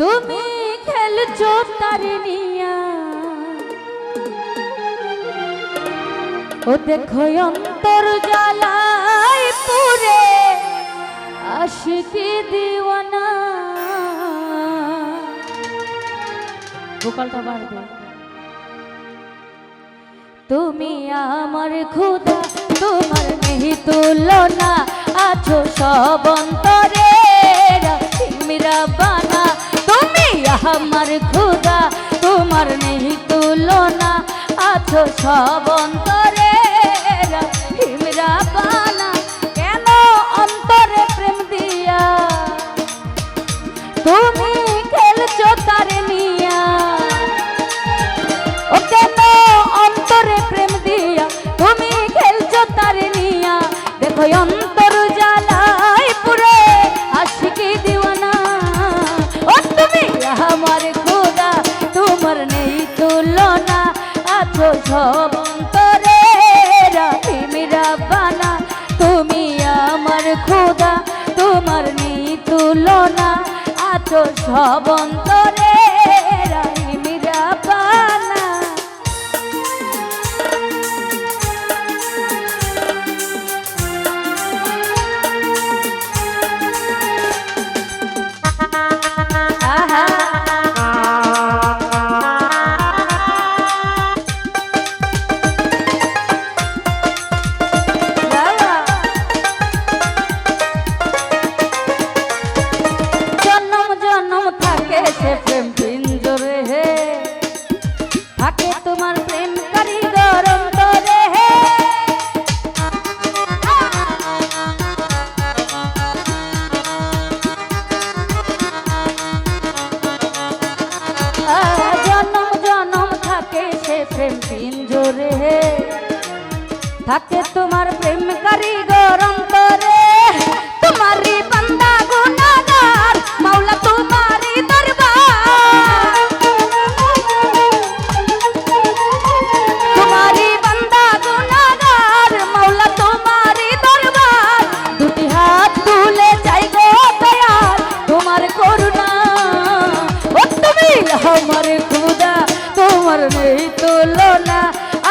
তুমি খেলছো তারে নিয়া। ও দেখো অন্তর জ্বালায় পুরে আশিকি দিওয়ানা। ভোকালটা বাড়বে। তুমি আমার খুদা তোমার নেহি তুলনা, আছো সব অন্তরে মিরা আমার খুদা তোমার নেই তুলনা আছো সবন্ত সবন্তরে থাকে তোমার প্রেম কারি গরম করে। তোমারই বান্দা গুণাগার, মাওলা তোমারই দরবার। তোমারই বান্দা গুণাগার, মাওলা তোমারই দরবার। দুটি হাত তুলে চাই গো দয়াল তোমার করুণা। ও তুমি আমার খুদা তোমার নেই তুলনা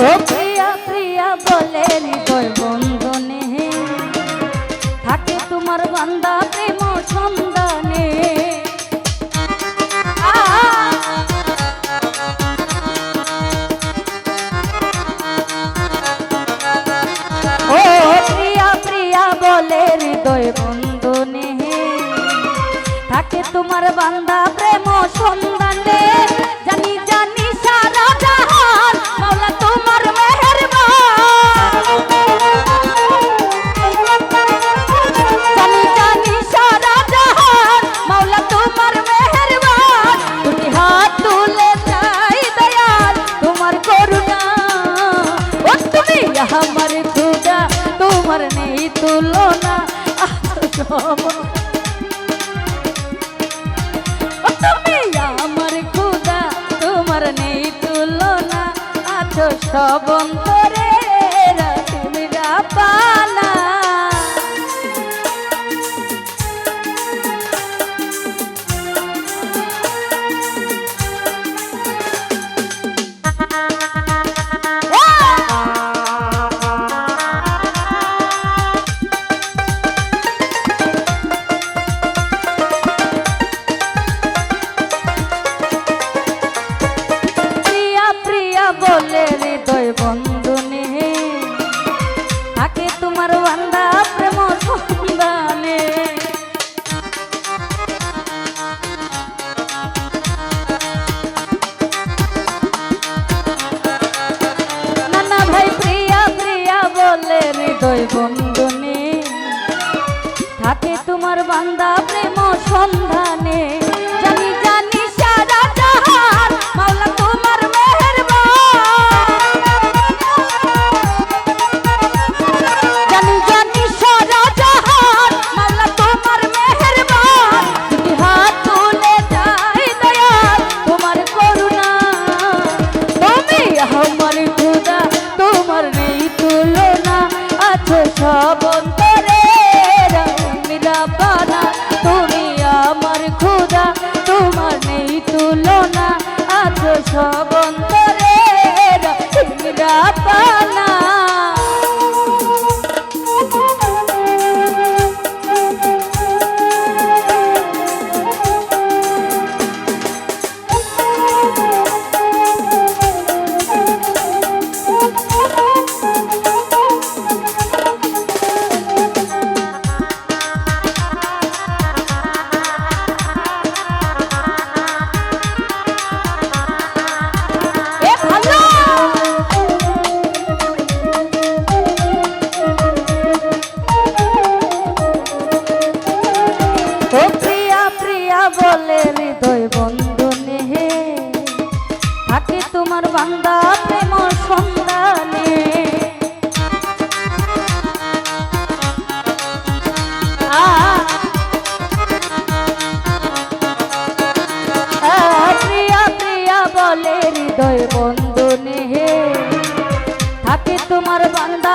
ও সবন্ত শ্রাবণ করে রমিলা পানা তুমি আমার খুদা তোমার নেই তুলনা। আজ সব সন্ধ্যা প্রেম সন্ধানে প্রিয়া প্রিয়া বলে হৃদয় বন্ধনে হে। থাকে তোমার বান্দা